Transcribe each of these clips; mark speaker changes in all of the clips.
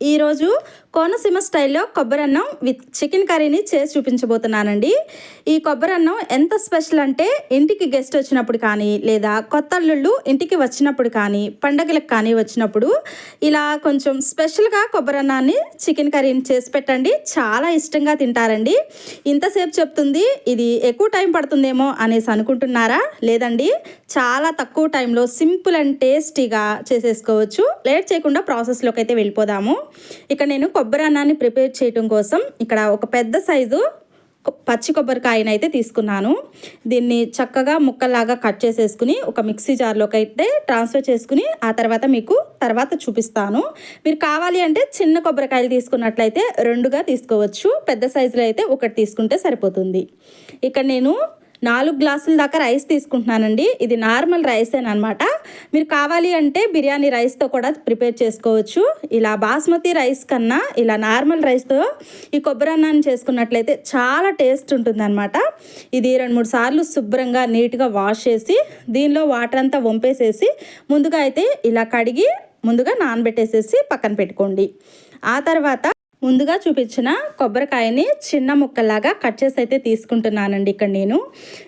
Speaker 1: ఈరోజు కోనసీమ స్టైల్లో కొబ్బరి అన్నం విత్ చికెన్ కర్రీని చేసి చూపించబోతున్నానండి. ఈ కొబ్బరి అన్నం ఎంత స్పెషల్ అంటే ఇంటికి గెస్ట్ వచ్చినప్పుడు కానీ లేదా కొత్త అల్లుళ్ళు ఇంటికి వచ్చినప్పుడు కానీ పండగలకు కానీ వచ్చినప్పుడు ఇలా కొంచెం స్పెషల్గా కొబ్బరి అన్నాన్ని చికెన్ కర్రీని చేసి పెట్టండి. చాలా ఇష్టంగా తింటారండి. ఇంతసేపు చెప్తుంది ఇది ఎక్కువ టైం పడుతుందేమో అనేసి అనుకుంటున్నారా? లేదండి చాలా తక్కువ టైంలో సింపుల్ అండ్ టేస్టీగా చేసేసుకోవచ్చు. లేట్ చేయకుండా ప్రాసెస్లోకి అయితే వెళ్ళిపోదాము. ఇక్కడ నేను కొబ్బరి అన్నాన్ని ప్రిపేర్ చేయడం కోసం ఇక్కడ ఒక పెద్ద సైజు పచ్చి కొబ్బరికాయను అయితే తీసుకున్నాను. దీన్ని చక్కగా ముక్కల్లాగా కట్ చేసేసుకుని ఒక మిక్సీ జార్లోకి అయితే ట్రాన్స్ఫర్ చేసుకుని ఆ తర్వాత మీకు తర్వాత చూపిస్తాను. మీరు కావాలి అంటే చిన్న కొబ్బరికాయలు తీసుకున్నట్లయితే రెండుగా తీసుకోవచ్చు. పెద్ద సైజులో అయితే ఒకటి తీసుకుంటే సరిపోతుంది. ఇక్కడ నేను నాలుగు గ్లాసుల దాకా రైస్ తీసుకుంటున్నానండి. ఇది నార్మల్ రైసేనమాట మీరు కావాలి అంటే బిర్యానీ రైస్తో కూడా ప్రిపేర్ చేసుకోవచ్చు. ఇలా బాస్మతి రైస్ కన్నా ఇలా నార్మల్ రైస్తో ఈ కొబ్బరి అన్నాన్ని చేసుకున్నట్లయితే చాలా టేస్ట్ ఉంటుందన్నమాట. ఇది రెండు మూడు సార్లు శుభ్రంగా నీట్గా వాష్ చేసి దీనిలో వాటర్ అంతా వంపేసేసి ముందుగా అయితే ఇలా కడిగి ముందుగా నానబెట్టేసేసి పక్కన పెట్టుకోండి. ఆ తర్వాత ముందుగా చూపించిన కొబ్బరికాయని చిన్న ముక్కల్లాగా కట్ చేసి అయితే తీసుకుంటున్నానండి ఇక్కడ నేను.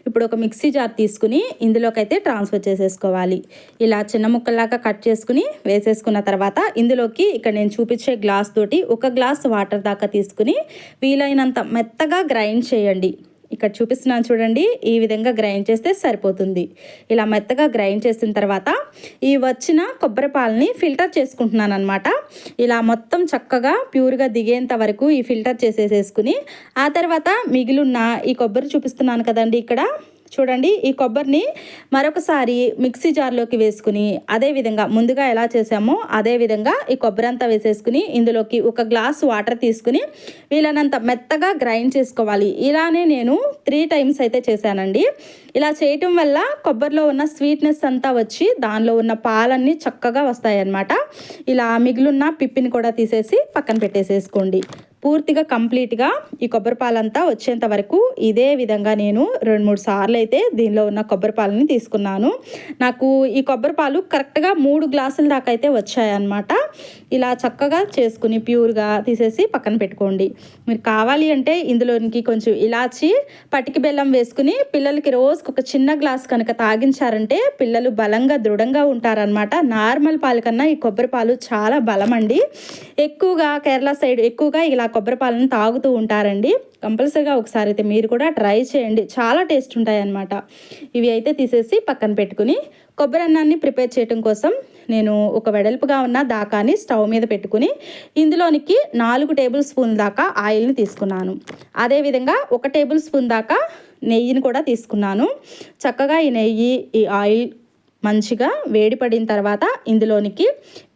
Speaker 1: ఇప్పుడు ఒక మిక్సీ జార్ తీసుకుని ఇందులోకైతే ట్రాన్స్ఫర్ చేసేసుకోవాలి. ఇలా చిన్న ముక్కల్లాగా కట్ చేసుకుని వేసేసుకున్న తర్వాత ఇందులోకి ఇక్కడ నేను చూపించే గ్లాస్ తోటి ఒక గ్లాస్ వాటర్ దాకా తీసుకుని వీలైనంత మెత్తగా గ్రైండ్ చేయండి. ఇక్కడ చూపిస్తున్నాను చూడండి. ఈ విధంగా గ్రైండ్ చేస్తే సరిపోతుంది. ఇలా మెత్తగా గ్రైండ్ చేసిన తర్వాత ఈ వచ్చిన కొబ్బరి పాలని ఫిల్టర్ చేసుకుంటున్నాను అనమాట ఇలా మొత్తం చక్కగా ప్యూర్గా దిగేంత వరకు ఈ ఫిల్టర్ చేసేసేసుకుని ఆ తర్వాత మిగిలిన ఈ కొబ్బరి చూపిస్తున్నాను కదండి ఇక్కడ. చూడండి ఈ కొబ్బరిని మరొకసారి మిక్సీ జార్లోకి వేసుకుని అదే విధంగా ముందుగా ఎలా చేసామో అదే విధంగా ఈ కొబ్బరి అంతా వేసేసుకుని ఇందులోకి ఒక గ్లాస్ వాటర్ తీసుకుని వీలైనంత మెత్తగా గ్రైండ్ చేసుకోవాలి. ఇలానే నేను త్రీ టైమ్స్ అయితే చేశానండి. ఇలా చేయటం వల్ల కొబ్బరిలో ఉన్న స్వీట్నెస్ అంతా వచ్చి దానిలో ఉన్న పాలన్నీ చక్కగా వస్తాయన్నమాట. ఇలా మిగిలిన పిప్పిని కూడా తీసేసి పక్కన పెట్టేసేసుకోండి. పూర్తిగా కంప్లీట్గా ఈ కొబ్బరి పాలంతా వచ్చేంత వరకు ఇదే విధంగా నేను రెండు మూడు సార్లు అయితే దీనిలో ఉన్న కొబ్బరి పాలని తీసుకున్నాను. నాకు ఈ కొబ్బరి పాలు కరెక్ట్గా మూడు గ్లాసుల దాకా అయితే వచ్చాయన్నమాట. ఇలా చక్కగా చేసుకుని ప్యూర్గా తీసేసి పక్కన పెట్టుకోండి. మీరు కావాలి అంటే ఇందులోనికి కొంచెం ఇలాచి పటికి బెల్లం వేసుకుని పిల్లలకి రోజుకి ఒక చిన్న గ్లాస్ కనుక తాగించారంటే పిల్లలు బలంగా దృఢంగా ఉంటారనమాట నార్మల్ పాలు కన్నా ఈ కొబ్బరి పాలు చాలా బలం అండి ఎక్కువగా కేరళ సైడ్ ఎక్కువగా ఇలా కొబ్బరి పాలను తాగుతూ ఉంటారండి. కంపల్సరీగా ఒకసారి అయితే మీరు కూడా ట్రై చేయండి. చాలా టేస్ట్ ఉంటాయి అన్నమాట ఇవి అయితే తీసేసి పక్కన పెట్టుకుని కొబ్బరి అన్నాన్ని ప్రిపేర్ చేయడం కోసం నేను ఒక వెడల్పుగా ఉన్న దాకాని స్టవ్ మీద పెట్టుకుని ఇందులోనికి నాలుగు టేబుల్ స్పూన్ దాకా ఆయిల్ని తీసుకున్నాను. అదేవిధంగా ఒక టేబుల్ స్పూన్ దాకా నెయ్యిని కూడా తీసుకున్నాను. చక్కగా ఈ నెయ్యి ఈ ఆయిల్ మంచిగా వేడి పడిన తర్వాత ఇందులోనికి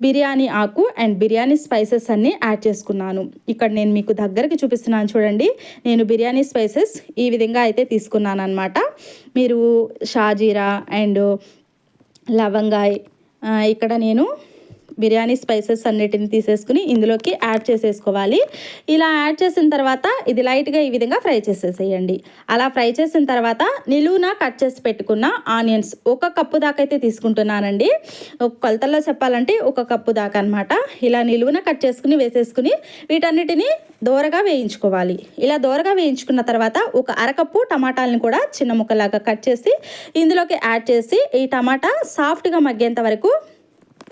Speaker 1: బిర్యానీ ఆకు అండ్ బిర్యానీ స్పైసెస్ అన్నీ యాడ్ చేసుకున్నాను. ఇక్కడ నేను మీకు దగ్గరికి చూపిస్తున్నాను చూడండి. నేను బిర్యానీ స్పైసెస్ ఈ విధంగా అయితే తీసుకున్నాను అనమాట మీరు షాజీరా అండ్ లవంగాయ్ ఇక్కడ నేను బిర్యానీ స్పైసెస్ అన్నిటిని తీసేసుకుని ఇందులోకి యాడ్ చేసేసుకోవాలి. ఇలా యాడ్ చేసిన తర్వాత ఇది లైట్గా ఈ విధంగా ఫ్రై చేసేసేయండి. అలా ఫ్రై చేసిన తర్వాత నిలువున కట్ చేసి పెట్టుకున్న ఆనియన్స్ ఒక కప్పు దాకా అయితే తీసుకుంటున్నానండి. కొలతల్లో చెప్పాలంటే ఒక కప్పు దాకా అనమాట ఇలా నిలువున కట్ చేసుకుని వేసేసుకుని వీటన్నిటిని దోరగా వేయించుకోవాలి. ఇలా దోరగా వేయించుకున్న తర్వాత ఒక అరకప్పు టమాటాలను కూడా చిన్న ముక్కలాగా కట్ చేసి ఇందులోకి యాడ్ చేసి ఈ టమాటా సాఫ్ట్గా మగ్గేంత వరకు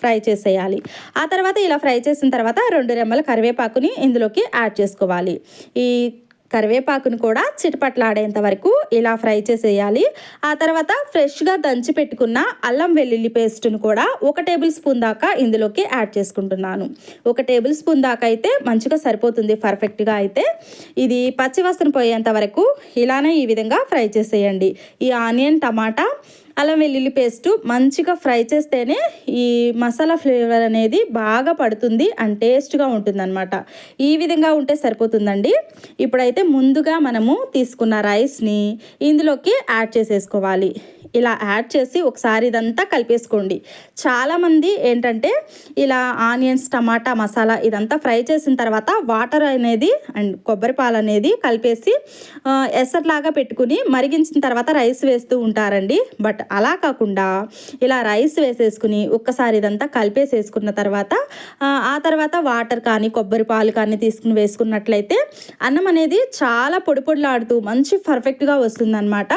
Speaker 1: ఫ్రై చేసేయాలి. ఆ తర్వాత ఇలా ఫ్రై చేసిన తర్వాత రెండు రెమ్మల కరివేపాకుని ఇందులోకి యాడ్ చేసుకోవాలి. ఈ కరివేపాకుని కూడా చిటపట్లాడేంత వరకు ఇలా ఫ్రై చేసేయాలి. ఆ తర్వాత ఫ్రెష్గా దంచి పెట్టుకున్న అల్లం వెల్లుల్లి పేస్ట్ను కూడా ఒక టేబుల్ స్పూన్ దాకా ఇందులోకి యాడ్ చేసుకుంటున్నాను. ఒక టేబుల్ స్పూన్ దాకా అయితే మంచిగా సరిపోతుంది పర్ఫెక్ట్గా అయితే. ఇది పచ్చివాసన పోయేంత వరకు ఇలానే ఈ విధంగా ఫ్రై చేసేయండి. ఈ ఆనియన్ టమాటా అల్లం వెల్లుల్లి పేస్ట్ మంచిగా ఫ్రై చేస్తేనే ఈ మసాలా ఫ్లేవర్ అనేది బాగా పడుతుంది అండ్ టేస్ట్గా ఉంటుందన్నమాట. ఈ విధంగా ఉంటే సరిపోతుందండి. ఇప్పుడైతే ముందుగా మనము తీసుకున్న రైస్ని ఇందులోకి యాడ్ చేసేసుకోవాలి. ఇలా యాడ్ చేసి ఒకసారి ఇదంతా కలిపేసుకోండి. చాలామంది ఏంటంటే ఇలా ఆనియన్స్ టమాటా మసాలా ఇదంతా ఫ్రై చేసిన తర్వాత వాటర్ అనేది అండ్ కొబ్బరి పాలు అనేది కలిపేసి ఎసట్లాగా పెట్టుకుని మరిగించిన తర్వాత రైస్ వేస్తూ ఉంటారండి. బట్ బట్ అలా కాకుండా ఇలా రైస్ వేసేసుకుని ఒక్కసారి ఇదంతా కలిపేసేసుకున్న తర్వాత ఆ, తర్వాత వాటర్ కానీ కొబ్బరి పాలు కానీ తీసుకుని వేసుకున్నట్లయితే అన్నం అనేది చాలా పొడి పొడిలాడుతూ మంచి పర్ఫెక్ట్గా వస్తుందన్నమాట.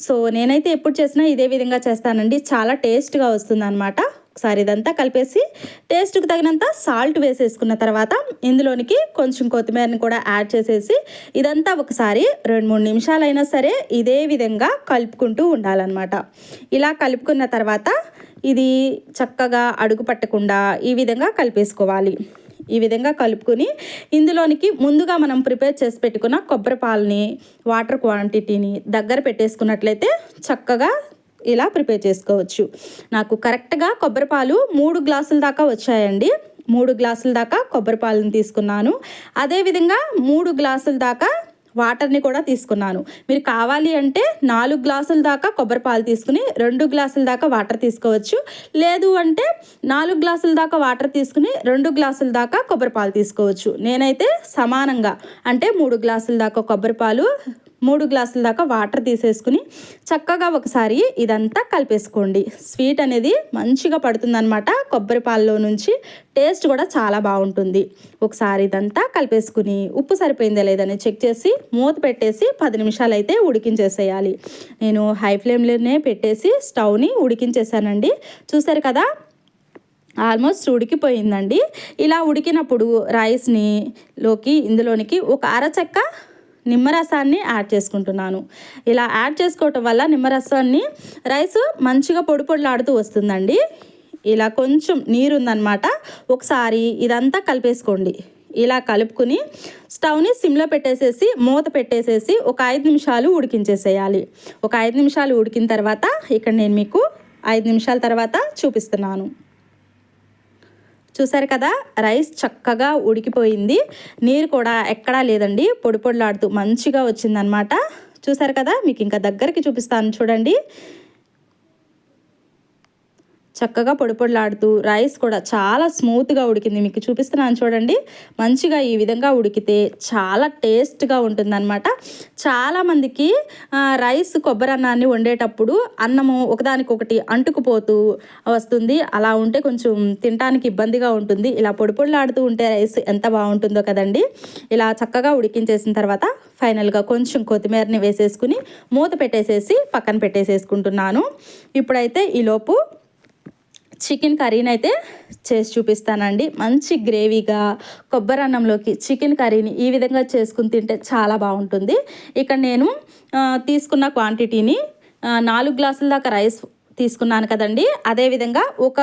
Speaker 1: సో నేనైతే ఎప్పుడు చేసినా ఇదే విధంగా చేస్తానండి. చాలా టేస్ట్గా వస్తుందన్నమాట. ఒకసారి ఇదంతా కలిపేసి టేస్ట్కి తగినంత సాల్ట్ వేసేసుకున్న తర్వాత ఇందులోనికి కొంచెం కొత్తిమీరని కూడా యాడ్ చేసేసి ఇదంతా ఒకసారి రెండు మూడు నిమిషాలైనా సరే ఇదే విధంగా కలుపుకుంటూ ఉండాలన్నమాట. ఇలా కలుపుకున్న తర్వాత ఇది చక్కగా అడుగు పట్టకుండా ఈ విధంగా కలిపేసుకోవాలి. ఈ విధంగా కలుపుకొని ఇందులోనికి ముందుగా మనం ప్రిపేర్ చేసి పెట్టుకున్న కొబ్బరి పాలని వాటర్ క్వాంటిటీని దగ్గర పెట్టేసుకున్నట్లయితే చక్కగా ఇలా ప్రిపేర్ చేసుకోవచ్చు. నాకు కరెక్ట్గా కొబ్బరి పాలు మూడు గ్లాసుల దాకా వచ్చాయండి. మూడు గ్లాసుల దాకా కొబ్బరి పాలను తీసుకున్నాను. అదేవిధంగా మూడు గ్లాసుల దాకా వాటర్ని కూడా తీసుకున్నాను. మీరు కావాలి అంటే నాలుగు గ్లాసుల దాకా కొబ్బరి పాలు తీసుకుని రెండు గ్లాసుల దాకా వాటర్ తీసుకోవచ్చు. లేదు అంటే నాలుగు గ్లాసుల దాకా వాటర్ తీసుకుని రెండు గ్లాసుల దాకా కొబ్బరి పాలు తీసుకోవచ్చు. నేనైతే సమానంగా అంటే మూడు గ్లాసుల దాకా కొబ్బరి పాలు మూడు గ్లాసుల దాకా వాటర్ తీసేసుకుని చక్కగా ఒకసారి ఇదంతా కలిపేసుకోండి. స్వీట్ అనేది మంచిగా పడుతుందన్నమాట. కొబ్బరి పాలలో నుంచి టేస్ట్ కూడా చాలా బాగుంటుంది. ఒకసారి ఇదంతా కలిపేసుకుని ఉప్పు సరిపోయిందా లేదని చెక్ చేసి మూత పెట్టేసి పది నిమిషాలు అయితే ఉడికించేసేయాలి. నేను హై ఫ్లేమ్లోనే పెట్టేసి స్టవ్ని ఉడికించేసానండి. చూసారు కదా? ఆల్మోస్ట్ ఉడికిపోయిందండి. ఇలా ఉడికినప్పుడు రైస్ని లోకి ఇందులోనికి ఒక అరచక్క నిమ్మరసాన్ని యాడ్ చేసుకుంటున్నాను. ఇలా యాడ్ చేసుకోవటం వల్ల నిమ్మరసాన్ని రైస్ మంచిగా పొడి పొడిలాడుతూ వస్తుందండి. ఇలా కొంచెం నీరు ఉందన్నమాట ఒకసారి ఇదంతా కలిపేసుకోండి. ఇలా కలుపుకుని స్టవ్ని సిమ్లో పెట్టేసేసి మూత పెట్టేసేసి ఒక ఐదు నిమిషాలు ఉడికించేసేయాలి. ఒక ఐదు నిమిషాలు ఉడికిన తర్వాత ఇక్కడ నేను మీకు ఐదు నిమిషాల తర్వాత చూపిస్తున్నాను. చూసారు కదా రైస్ చక్కగా ఉడికిపోయింది. నీరు కూడా ఎక్కడా లేదండి. పొడి పొడిలాడుతూ మంచిగా వచ్చిందనమాట చూసారు కదా మీకు ఇంకా దగ్గరికి చూపిస్తాను. చూడండి. చక్కగా పొడిపొడిలాడుతూ రైస్ కూడా చాలా స్మూత్గా ఉడికింది. మీకు చూపిస్తున్నాను చూడండి. మంచిగా ఈ విధంగా ఉడికితే చాలా టేస్ట్గా ఉంటుందన్నమాట. చాలామందికి రైస్ కొబ్బరి అన్నాన్ని వండేటప్పుడు అన్నము ఒకదానికొకటి అంటుకుపోతూ వస్తుంది. అలా ఉంటే కొంచెం తినడానికి ఇబ్బందిగా ఉంటుంది. ఇలా పొడిపొడిలాడుతూ ఉంటే రైస్ ఎంత బాగుంటుందో కదండి. ఇలా చక్కగా ఉడికించేసిన తర్వాత ఫైనల్గా కొంచెం కొత్తిమీరని వేసేసుకుని మూత పెట్టేసేసి పక్కన పెట్టేసేసుకుంటున్నాను. ఇప్పుడైతే ఈలోపు చికెన్ కర్రీని అయితే చేసి చూపిస్తానండి. మంచి గ్రేవీగా కొబ్బరి అన్నంలోకి చికెన్ కర్రీని ఈ విధంగా చేసుకుని తింటే చాలా బాగుంటుంది. ఇక్కడ నేను తీసుకున్న క్వాంటిటీని నాలుగు గ్లాసుల దాకా రైస్ తీసుకున్నాను కదండి. అదేవిధంగా ఒక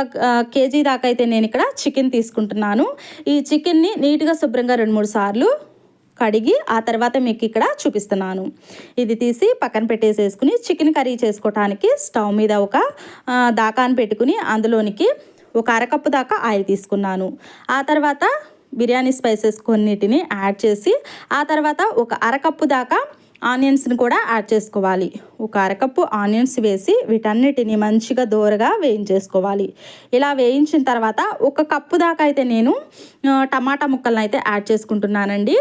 Speaker 1: కేజీ దాకా అయితే నేను ఇక్కడ చికెన్ తీసుకుంటున్నాను. ఈ చికెన్ని నీట్గా శుభ్రంగా రెండు మూడు సార్లు కడిగి ఆ తర్వాత మీకు ఇక్కడ చూపిస్తున్నాను. ఇది తీసి పక్కన పెట్టేసేసుకుని చికెన్ కర్రీ చేసుకోవటానికి స్టవ్ మీద ఒక దాకాను పెట్టుకుని అందులోనికి ఒక అరకప్పు దాకా ఆయిల్ తీసుకున్నాను. ఆ తర్వాత బిర్యానీ స్పైసెస్ కొన్నిటిని యాడ్ చేసి ఆ తర్వాత ఒక అరకప్పు దాకా ఆనియన్స్ని కూడా యాడ్ చేసుకోవాలి. ఒక అరకప్పు ఆనియన్స్ వేసి వీటన్నిటిని మంచిగా దోరగా వేయించేసుకోవాలి. ఇలా వేయించిన తర్వాత ఒక కప్పు దాకా అయితే నేను టమాటా ముక్కలను అయితే యాడ్ చేసుకుంటున్నానండి.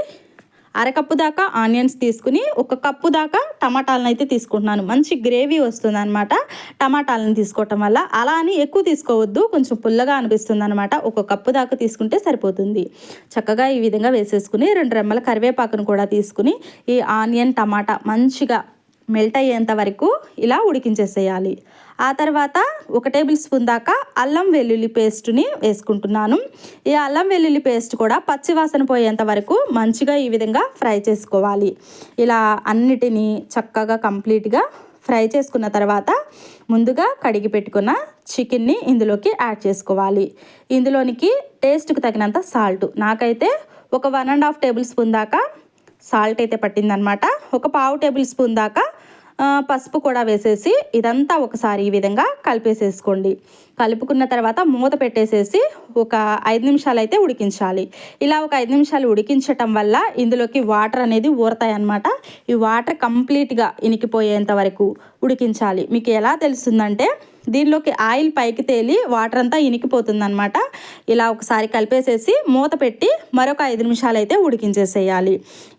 Speaker 1: అరకప్పు దాకా ఆనియన్స్ తీసుకుని ఒక కప్పు దాకా టమాటాలను అయితే తీసుకుంటున్నాను. మంచి గ్రేవీ వస్తుంది అనమాట టమాటాలను తీసుకోవటం వల్ల అలా అని ఎక్కువ తీసుకోవద్దు. కొంచెం పుల్లగా అనిపిస్తుంది అనమాట ఒక కప్పు దాకా తీసుకుంటే సరిపోతుంది. చక్కగా ఈ విధంగా వేసేసుకుని రెండు రెమ్మల కరివేపాకును కూడా తీసుకుని ఈ ఆనియన్ టమాటా మంచిగా మెల్ట్ అయ్యేంత వరకు ఇలా ఉడికించేసేయాలి. ఆ తర్వాత ఒక టేబుల్ స్పూన్ దాకా అల్లం వెల్లుల్లి పేస్ట్ని వేసుకుంటున్నాను. ఈ అల్లం వెల్లుల్లి పేస్ట్ కూడా పచ్చివాసన పోయేంత వరకు మంచిగా ఈ విధంగా ఫ్రై చేసుకోవాలి. ఇలా అన్నిటినీ చక్కగా కంప్లీట్గా ఫ్రై చేసుకున్న తర్వాత ముందుగా కడిగి పెట్టుకున్న చికెన్ని ఇందులోకి యాడ్ చేసుకోవాలి. ఇందులోనికి టేస్ట్కి తగినంత సాల్ట్. నాకైతే ఒక one and half tablespoon దాకా సాల్ట్ అయితే పట్టిందనమాట ఒక పావు టేబుల్ స్పూన్ దాకా పసుపు కూడా వేసేసి ఇదంతా ఒకసారి ఈ విధంగా కలిపేసేసుకోండి. కలుపుకున్న తర్వాత మూత పెట్టేసేసి ఒక ఐదు నిమిషాలు అయితే ఉడికించాలి. ఇలా ఒక ఐదు నిమిషాలు ఉడికించటం వల్ల ఇందులోకి వాటర్ అనేది ఊరతాయి అన్నమాట ఈ వాటర్ కంప్లీట్గా ఇనికిపోయేంత వరకు ఉడికించాలి. మీకు ఎలా తెలుస్తుందంటే దీనిలోకి ఆయిల్ పైకి తేలి వాటర్ అంతా ఇనికిపోతుంది అనమాట ఇలా ఒకసారి కలిపేసేసి మూత పెట్టి మరొక ఐదు నిమిషాలు అయితే ఉడికించేసేయాలి.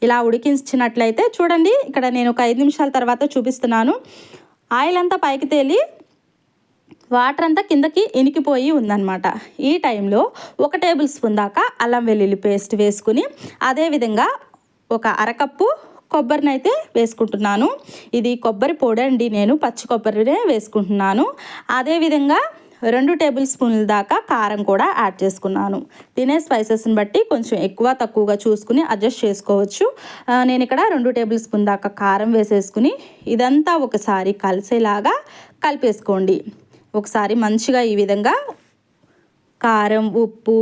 Speaker 1: ఇలా ఉడికించినట్లయితే చూడండి ఇక్కడ నేను ఒక ఐదు నిమిషాల తర్వాత చూపిస్తున్నాను. ఆయిల్ అంతా పైకి తేలి వాటర్ అంతా కిందకి ఇనికిపోయి ఉందన్నమాట. ఈ టైంలో ఒక టేబుల్ స్పూన్ దాకా అల్లం వెల్లుల్లి పేస్ట్ వేసుకుని అదేవిధంగా ఒక అరకప్పు కొబ్బరిని అయితే వేసుకుంటున్నాను. ఇది కొబ్బరి పొడి అండి. నేను పచ్చి కొబ్బరినే వేసుకుంటున్నాను. అదేవిధంగా రెండు టేబుల్ స్పూన్ల దాకా కారం కూడా యాడ్ చేసుకున్నాను. తినే స్పైసెస్ని బట్టి కొంచెం ఎక్కువ తక్కువగా చూసుకుని అడ్జస్ట్ చేసుకోవచ్చు. నేను ఇక్కడ రెండు టేబుల్ స్పూన్ దాకా కారం వేసేసుకుని ఇదంతా ఒకసారి కలిసేలాగా కలిపేసుకోండి. ఒకసారి మంచిగా ఈ విధంగా కారం ఉప్పు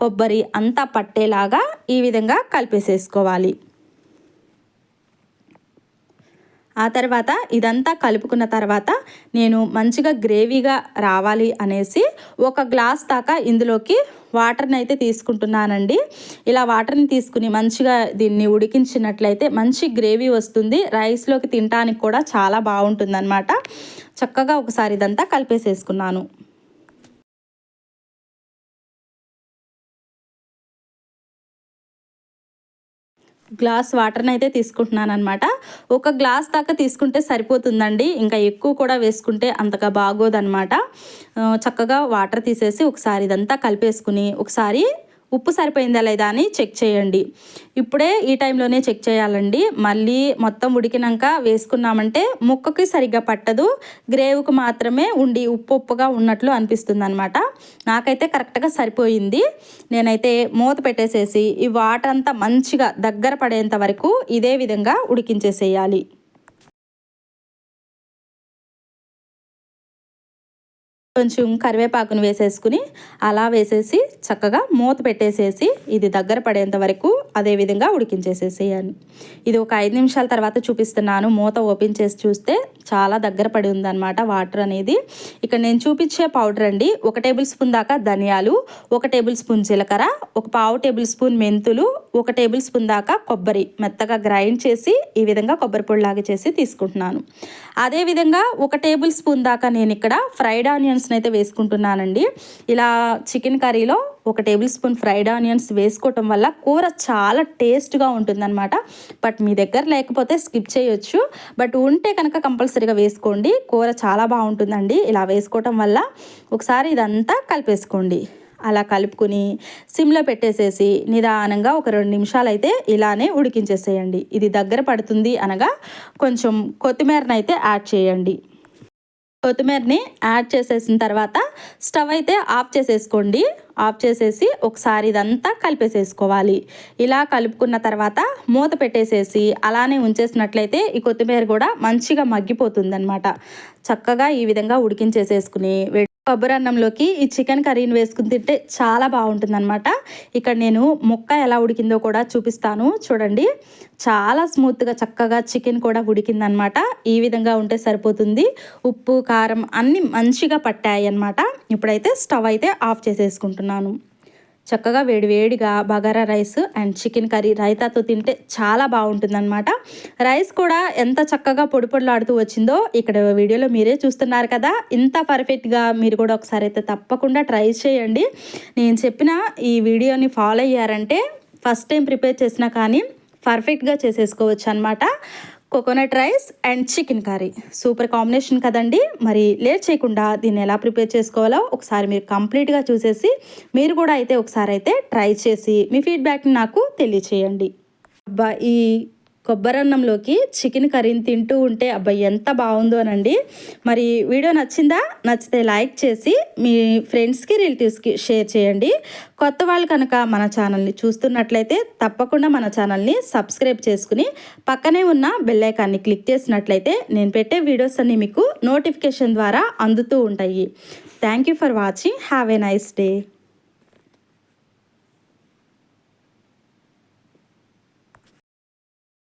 Speaker 1: కొబ్బరి అంతా పట్టేలాగా ఈ విధంగా కలిపేసేసుకోవాలి. ఆ తర్వాత ఇదంతా కలుపుకున్న తర్వాత నేను మంచిగా గ్రేవీగా రావాలి అనేసి ఒక గ్లాస్ దాకా ఇందులోకి వాటర్ని అయితే తీసుకుంటున్నానండి. ఇలా వాటర్ని తీసుకుని మంచిగా దీన్ని ఉడికించినట్లయితే మంచి గ్రేవీ వస్తుంది. రైస్లోకి తినడానికి కూడా చాలా బాగుంటుంది చక్కగా ఒకసారి ఇదంతా కలిపేసేసుకున్నాను. గ్లాస్ వాటర్ని అయితే తీసుకుంటున్నాను అనమాట ఒక గ్లాస్ దాకా తీసుకుంటే సరిపోతుందండి. ఇంకా ఎక్కువ కూడా వేసుకుంటే అంతగా బాగోదనమాట చక్కగా వాటర్ తీసేసి ఒకసారి ఇదంతా కలిపేసుకుని ఒకసారి ఉప్పు సరిపోయిందా లేదా అని చెక్ చేయండి. ఇప్పుడే ఈ టైంలోనే చెక్ చేయాలండి. మళ్ళీ మొత్తం ఉడికినాక వేసుకున్నామంటే ముక్కకి సరిగ్గా పట్టదు. గ్రేవ్కి మాత్రమే ఉండి ఉప్పు ఉప్పుగా ఉన్నట్లు అనిపిస్తుంది అనమాట నాకైతే కరెక్ట్గా సరిపోయింది. నేనైతే మూత పెట్టేసేసి ఈ వాటర్ అంతా మంచిగా దగ్గర పడేంత వరకు ఇదే విధంగా ఉడికించేసేయాలి. కొంచెం కరివేపాకును వేసేసుకుని అలా వేసేసి చక్కగా మూత పెట్టేసేసి ఇది దగ్గర పడేంత వరకు అదేవిధంగా ఉడికించేసేసేయాలి ఇది ఒక ఐదు నిమిషాల తర్వాత చూపిస్తున్నాను. మూత ఓపెన్ చేసి చూస్తే చాలా దగ్గర పడి ఉందన్నమాట వాటర్ అనేది. ఇక్కడ నేను చూపించే పౌడర్ అండి ఒక టేబుల్ స్పూన్ దాకా ధనియాలు ఒక టేబుల్ స్పూన్ జీలకర్ర ఒక పావు టేబుల్ స్పూన్ మెంతులు ఒక టేబుల్ స్పూన్ దాకా కొబ్బరి. మెత్తగా గ్రైండ్ చేసి ఈ విధంగా కొబ్బరి పొడిలాగా చేసి తీసుకుంటున్నాను. అదేవిధంగా ఒక టేబుల్ స్పూన్ దాకా నేను ఇక్కడ ఫ్రైడ్ ఆనియన్స్ని అయితే వేసుకుంటున్నానండి. ఇలా చికెన్ కర్రీలో ఒక టేబుల్ స్పూన్ ఫ్రైడ్ ఆనియన్స్ వేసుకోవటం వల్ల కూర చాలా టేస్ట్గా ఉంటుందన్నమాట. బట్ మీ దగ్గర లేకపోతే స్కిప్ చేయొచ్చు. బట్ ఉంటే కనుక కంపల్సరీ కంపల్సరీగా వేసుకోండి. కూర చాలా బాగుంటుందండి. ఇలా వేసుకోవటం వల్ల ఒకసారి ఇదంతా కలిపేసుకోండి. అలా కలుపుకొని సిమ్లో పెట్టేసేసి నిదానంగా ఒక రెండు నిమిషాలు అయితే ఇలానే ఉడికించేసేయండి. ఇది దగ్గర పడుతుంది అనగా కొంచెం కొత్తిమీరనైతే యాడ్ చేయండి. కొత్తిమీరని యాడ్ చేసేసిన తర్వాత స్టవ్ అయితే ఆఫ్ చేసేసుకోండి. ఆఫ్ చేసేసి ఒకసారి ఇదంతా కలిపేసేసుకోవాలి. ఇలా కలుపుకున్న తర్వాత మూత పెట్టేసేసి అలానే ఉంచేసినట్లయితే ఈ కొత్తిమీర కూడా మంచిగా మగ్గిపోతుంది చక్కగా ఈ విధంగా ఉడికించేసేసుకుని అన్నంలోకి ఈ చికెన్ కర్రీని వేసుకుని తింటే చాలా బాగుంటుంది అనమాట ఇక్కడ నేను ముక్క ఎలా ఉడికిందో కూడా చూపిస్తాను. చూడండి. చాలా స్మూత్గా చక్కగా చికెన్ కూడా ఉడికిందనమాట ఈ విధంగా ఉంటే సరిపోతుంది. ఉప్పు కారం అన్నీ మంచిగా పట్టాయి అనమాట ఇప్పుడైతే స్టవ్ అయితే ఆఫ్ చేసేసుకుంటున్నాను. చక్కగా వేడివేడిగా bagara rice and chicken curry రైతాతో తింటే చాలా బాగుంటుందన్నమాట. రైస్ కూడా ఎంత చక్కగా పొడి పొడిలాడుతూ వచ్చిందో ఇక్కడ వీడియోలో మీరే చూస్తున్నారు కదా. ఇంత పర్ఫెక్ట్గా మీరు కూడా ఒకసారి అయితే తప్పకుండా ట్రై చేయండి. నేను చెప్పిన ఈ వీడియోని ఫాలో అయ్యారంటే ఫస్ట్ టైం ప్రిపేర్ చేసినా కానీ పర్ఫెక్ట్గా చేసేసుకోవచ్చు అనమాట coconut rice and chicken curry super combination కదండి. మరి లేట్ చేయకుండా దీన్ని ఎలా ప్రిపేర్ చేసుకోవాలో ఒకసారి మీరు కంప్లీట్గా చూసేసి మీరు కూడా అయితే ఒకసారి అయితే ట్రై చేసి మీ ఫీడ్బ్యాక్ని నాకు తెలియచేయండి. అబ్బా ఈ కొబ్బరన్నంలోకి చికెన్ కర్రీని తింటూ ఉంటే అబ్బాయి ఎంత బాగుందో అనండి. మరి వీడియో నచ్చిందా? నచ్చితే లైక్ చేసి మీ ఫ్రెండ్స్కి రిలేటివ్స్కి షేర్ చేయండి. కొత్త వాళ్ళు కనుక మన ఛానల్ని చూస్తున్నట్లయితే తప్పకుండా మన ఛానల్ని సబ్స్క్రైబ్ చేసుకుని పక్కనే ఉన్న బెల్లైకాన్ని క్లిక్ చేసినట్లయితే నేను పెట్టే వీడియోస్ అన్నీ మీకు నోటిఫికేషన్ ద్వారా అందుతూ ఉంటాయి. Thank you for watching. Have a nice day.